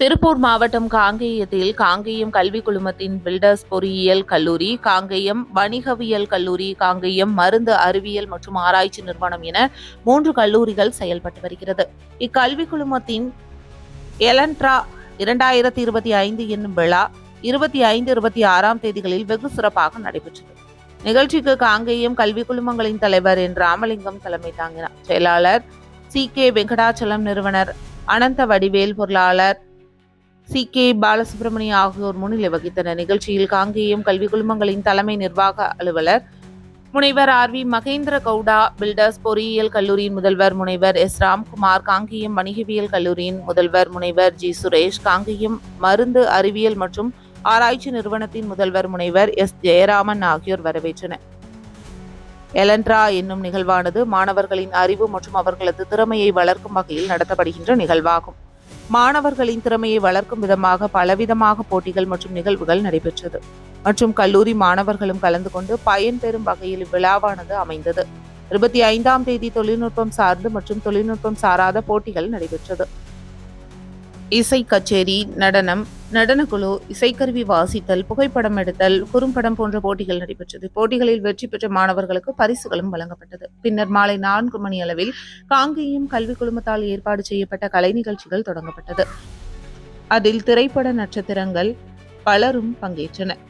திருப்பூர் மாவட்டம் காங்கேயத்தில் காங்கேயம் கல்வி குழுமத்தின் பில்டர்ஸ் பொறியியல் கல்லூரி காங்கேயம் வணிகவியல் கல்லூரி காங்கேயம் மருந்து அறிவியல் மற்றும் ஆராய்ச்சி நிறுவனம் என மூன்று கல்லூரிகள் செயல்பட்டு வருகிறது. இக்கல்வி குழுமத்தின் எலன்ட்ரா இரண்டாயிரத்தி இருபத்தி ஐந்து என்னும் விழா இருபத்தி ஐந்து இருபத்தி ஆறாம் தேதிகளில் வெகு சிறப்பாக நடைபெற்றது. நிகழ்ச்சிக்கு காங்கேயம் கல்வி குழுமங்களின் தலைவர் என். ராமலிங்கம் தலைமை தாங்கினார். செயலாளர் சி. கே. வெங்கடாச்சலம் நிறுவனர் அனந்த வடிவேல் பொருளாளர் சி. கே. பாலசுப்ரமணிய ஆகியோர் முன்னிலை வகித்தனர். நிகழ்ச்சியில் காங்கேயம் கல்வி குழுமங்களின் தலைமை நிர்வாக அலுவலர் முனைவர் R. V. Mahendra Gowda builders பொறியியல் கல்லூரியின் முதல்வர் முனைவர் எஸ். ராம்குமார் காங்கேயம் வணிகவியல் கல்லூரியின் முதல்வர் முனைவர் ஜி. சுரேஷ் காங்கேயம் மருந்து அறிவியல் மற்றும் ஆராய்ச்சி நிறுவனத்தின் முதல்வர் முனைவர் எஸ். ஜெயராமன் ஆகியோர் வரவேற்றனர். எலன்ட்ரா என்னும் நிகழ்வானது மாணவர்களின் அறிவு மற்றும் அவர்களது திறமையை வளர்க்கும் வகையில் நடத்தப்படுகின்ற நிகழ்வாகும். மாணவர்களின் திறமையை வளர்க்கும் விதமாக பலவிதமாக போட்டிகள் மற்றும் நிகழ்வுகள் நடைபெற்றது. மற்றும் கல்லூரி மாணவர்களும் கலந்து கொண்டு பயன்பெறும் வகையில் விழாவானது அமைந்தது. இருபத்தி ஐந்தாம் தேதி தொழில்நுட்பம் சார்ந்து மற்றும் தொழில்நுட்பம் சாராத போட்டிகள் நடைபெற்றது. இசை கச்சேரி நடனம் நடனக்குழு இசைக்கருவி வாசித்தல் புகைப்படம் எடுத்தல் குறும்படம் போன்ற போட்டிகள் நடைபெற்றது. போட்டிகளில் வெற்றி பெற்ற மாணவர்களுக்கு பரிசுகளும் வழங்கப்பட்டது. பின்னர் மாலை நான்கு மணி அளவில் காங்கேயம் கல்வி குழுமத்தால் ஏற்பாடு செய்யப்பட்ட கலை நிகழ்ச்சிகள் தொடங்கப்பட்டது. அதில் திரைப்பட நட்சத்திரங்கள் பலரும் பங்கேற்றனர்